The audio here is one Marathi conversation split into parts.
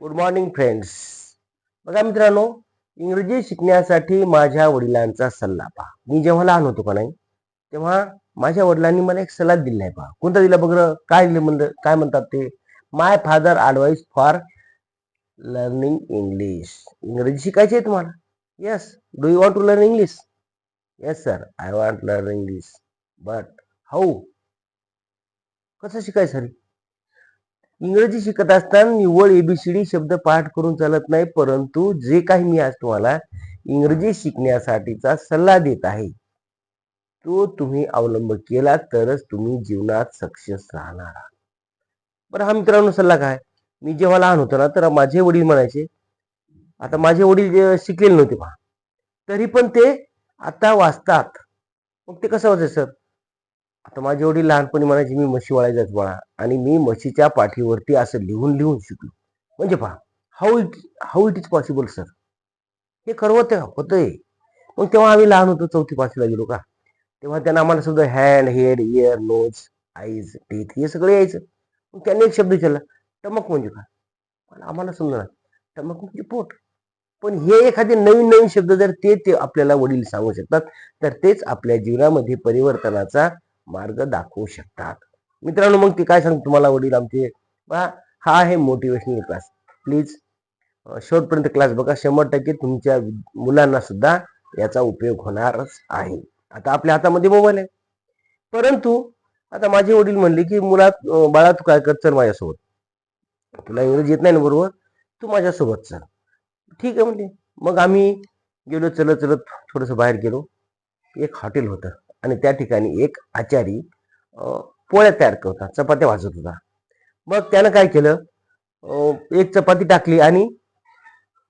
गुड मॉर्निंग फ्रेंड्स बघा मित्रांनो इंग्रजी शिकण्यासाठी माझ्या वडिलांचा सल्ला पहा. मी जेव्हा लहान होतो का नाही तेव्हा माझ्या वडिलांनी मला एक सल्ला दिला आहे पहा. कोणता दिला बघ काय दिलं म्हणलं? काय म्हणतात ते? My father advice for learning English इंग्रजी शिकायची आहे तुम्हाला? Yes do you want to learn English yes sir I want learn English but how कसं शिकायचं सर? इंग्रजी शिकत असताना निव्वळ एबीसीडी शब्द पाठ करून चालत नाही परंतु जे काही मी आज तुम्हाला इंग्रजी शिकण्यासाठीचा सल्ला देत आहे तो तुम्ही अवलंब केला तरच तुम्ही जीवनात सक्सेस राहणार आहात. बरं हा मित्रांनो सल्ला काय? मी जेव्हा लहान होतो ना तर माझे वडील म्हणायचे आता माझे वडील शिकलेले नव्हते पहा तरी पण ते आता वाचतात. मग ते कसं वाचायचं? सर आता माझे वडील लहानपणी म्हणायचे मी म्हशी वळायचाच बाळा. आणि मी म्हशीच्या पाठीवरती असं लिहून लिहून शिकलो. म्हणजे पहा how it how it is possible sir हे खरं होतं होतंय. मग तेव्हा आम्ही लहान होतो चौथी पाचवीला गेलो का? तेव्हा त्यांना आम्हाला सुद्धा hand head ear nose eyes teeth हे सगळं यायचं. मग त्यांनी एक शब्द विचारला टमक म्हणजे काय? पण आम्हाला समजा टमक म्हणजे पोट. पण हे एखादे नवीन नवीन शब्द जर ते ते आपल्याला वडील सांगू शकतात तर तेच आपल्या जीवनामध्ये परिवर्तनाचा मार्ग दाखवू शकतात. मित्रांनो मग ते काय सांगतो तुम्हाला वडील आमचे? बा हा आहे मोटिवेशनल क्लास प्लीज शेवटपर्यंत क्लास बघा. शंभर टक्के तुमच्या मुलांना सुद्धा याचा उपयोग होणारच आहे. आता आपल्या हातामध्ये मोबाईल आहे. परंतु आता माझे वडील म्हणले की मुलात बाळा तू काय कर? चल माझ्यासोबत. तुला इंग्रजी येत नाही ना बरोबर? तू माझ्यासोबत चल. ठीक आहे म्हणजे मग आम्ही गेलो चलत चलत थोडंसं बाहेर गेलो. एक हॉटेल होतं. आणि त्या ठिकाणी एक आचारी पोळ्या तयार करत होता चपात्या भाजत होता. मग त्यानं काय केलं? एक चपाती टाकली आणि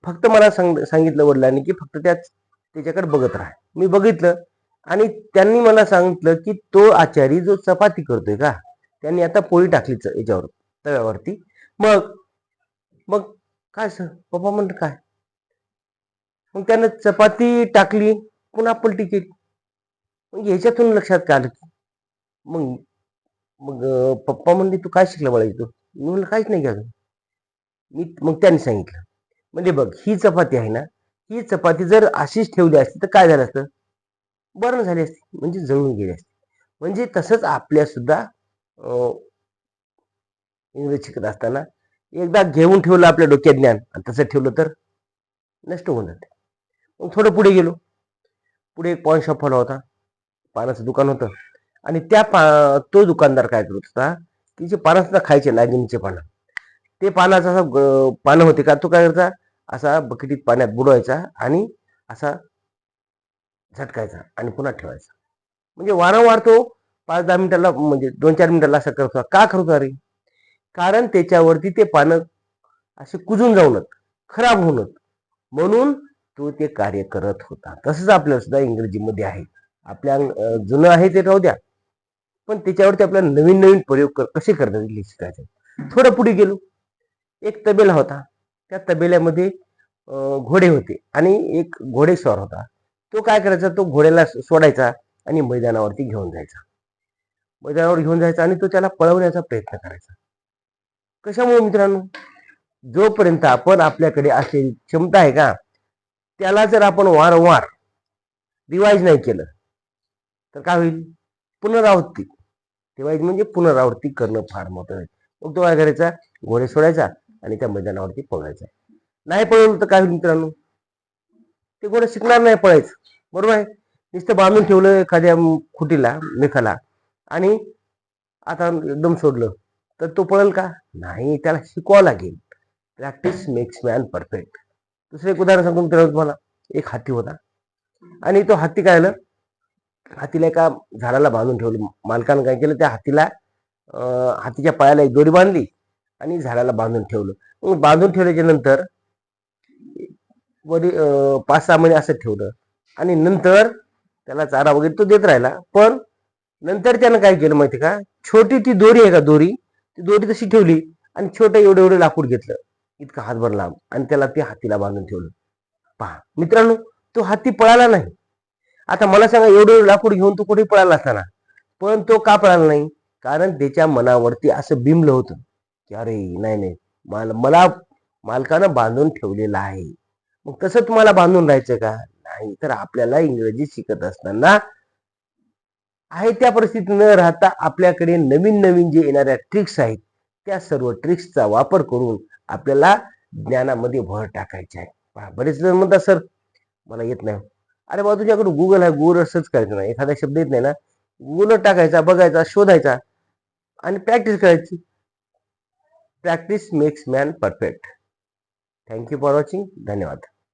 फक्त मला सांग सांगितलं वडिलांनी की फक्त त्या त्याच्याकडे बघत राहा. मी बघितलं आणि त्यांनी मला सांगितलं की तो आचारी जो चपाती करतोय का त्यांनी आता पोळी टाकली याच्यावर तव्यावरती. मग मग काय सर? पप्पा म्हणलं काय? मग त्यानं चपाती टाकली पुन्हा पलटी केली. मग ह्याच्यातून लक्षात काय आलं की मग मग पप्पा म्हणले तू काय शिकला बाळा तू मी म्हणलं काहीच नाही घ्या मी मग त्यांनी सांगितलं. म्हणजे बघ ही चपाती आहे ना ही चपाती जर अशीच ठेवली असती तर काय झालं असतं? बरं झाली असती म्हणजे जळून गेली असती. म्हणजे तसंच आपल्या सुद्धा शिकत असताना एकदा घेऊन ठेवलं आपल्या डोक्यात ज्ञान आणि तसं ठेवलं तर नष्ट होऊन जाते. मग थोडं पुढे गेलो. पुढे एक पॉईंट शॉप फॉलो होता. पानाचं दुकान होतं. आणि त्या पा तो दुकानदार काय करत होता की जे पानं सुद्धा खायचे नागिनीचे पानं ते पानाचं असं पानं होते का तो काय करायचा असा बकेटीत पाण्यात बुडवायचा आणि असा झटकायचा आणि पुन्हा ठेवायचा. म्हणजे वारंवार तो पाच दहा मिनिटाला म्हणजे दोन चार मिनिटाला असं करत होता. का करत होता रे? कारण त्याच्यावरती ते पानं असे कुजून जाऊनच खराब होऊनच म्हणून तो ते कार्य करत होता. तसंच आपल्याला सुद्धा इंग्रजीमध्ये आहे. आपल्या जुनं आहे ते राहू द्या. पण त्याच्यावरती आपल्याला नवीन नवीन प्रयोग कसे करतात हे शिकायचे थोडं पुढे गेलो. एक तबेला होता. त्या तबेल्यामध्ये घोडे होते आणि एक घोडेस्वार होता. तो काय करायचा? तो घोड्याला सोडायचा आणि मैदानावरती घेऊन जायचा. मैदानावर घेऊन जायचा आणि तो त्याला पळवण्याचा प्रयत्न करायचा. कशामुळे मित्रांनो? जोपर्यंत आपण आपल्याकडे असेल क्षमता आहे का? त्याला जर आपण वारंवार रिवाईज नाही केलं तर काय होईल? पुनरावृत्ती. रिवाईज म्हणजे पुनरावृत्ती करणं फार मोठं आहे. मग तो काय करायचा? घोडे सोडायचा आणि त्या मैदानावरती पळायचा. नाही पळवलं तर काय होईल मित्रांनो? ते घोडे शिकणार नाही पळायचं. बरोबर आहे? नुसतं बांधून ठेवलं एखाद्या खुटीला मेखाला आणि आता एकदम सोडलं तर तो पळेल का? नाही त्याला शिकवावं लागेल. प्रॅक्टिस मेक्स मॅन परफेक्ट दुसरं एक उदाहरण सांगतो मित्रांनो तुम्हाला. एक हत्ती होता. आणि तो हत्ती काय आलं हातीला एका झाडाला बांधून ठेवलं. मालकानं काय केलं त्या हातीला हातीच्या पायाला एक दोरी बांधली आणि झाडाला बांधून ठेवलं. मग बांधून ठेवल्याच्या नंतर वरी पाच सहा महिने असं ठेवलं आणि नंतर त्याला चारा वगैरे तो देत राहिला. पण नंतर त्यानं काय केलं माहिती का? छोटी ती दोरी आहे का दोरी ती दोरी तशी ठेवली आणि छोटं एवढं एवढं लाकूड घेतलं. इतका हातभर लांब आणि त्याला ते हातीला बांधून ठेवलं. पहा मित्रांनो तो हाती पळाला नाही. आता मला सांगा एवढं लाकूड घेऊन तो कुठे पळाला असताना? पण तो का पळाला नाही? कारण त्याच्या मनावरती असं बिंबलं होतं की अरे नाही नाही. माल मला मालकानं बांधून ठेवलेलं आहे. मग तसं तुम्हाला बांधून राहायचं का? नाही तर आपल्याला इंग्रजी शिकत असताना आहे त्या परिस्थितीत न राहता आपल्याकडे नवीन नवीन जे येणाऱ्या ट्रिक्स आहेत त्या सर्व ट्रिक्सचा वापर करून आपल्याला ज्ञानामध्ये भर टाकायची आहे. बरेच जण म्हणतात सर मला येत नाही. अरे बाबा तुझ्याकडे गुगल आहे गुगल सर्च करायचं नाही. एखादा शब्द येत नाही ना. गुगल टाकायचा बघायचा शोधायचा आणि प्रॅक्टिस करायची. Practice makes man perfect thank you for watching धन्यवाद.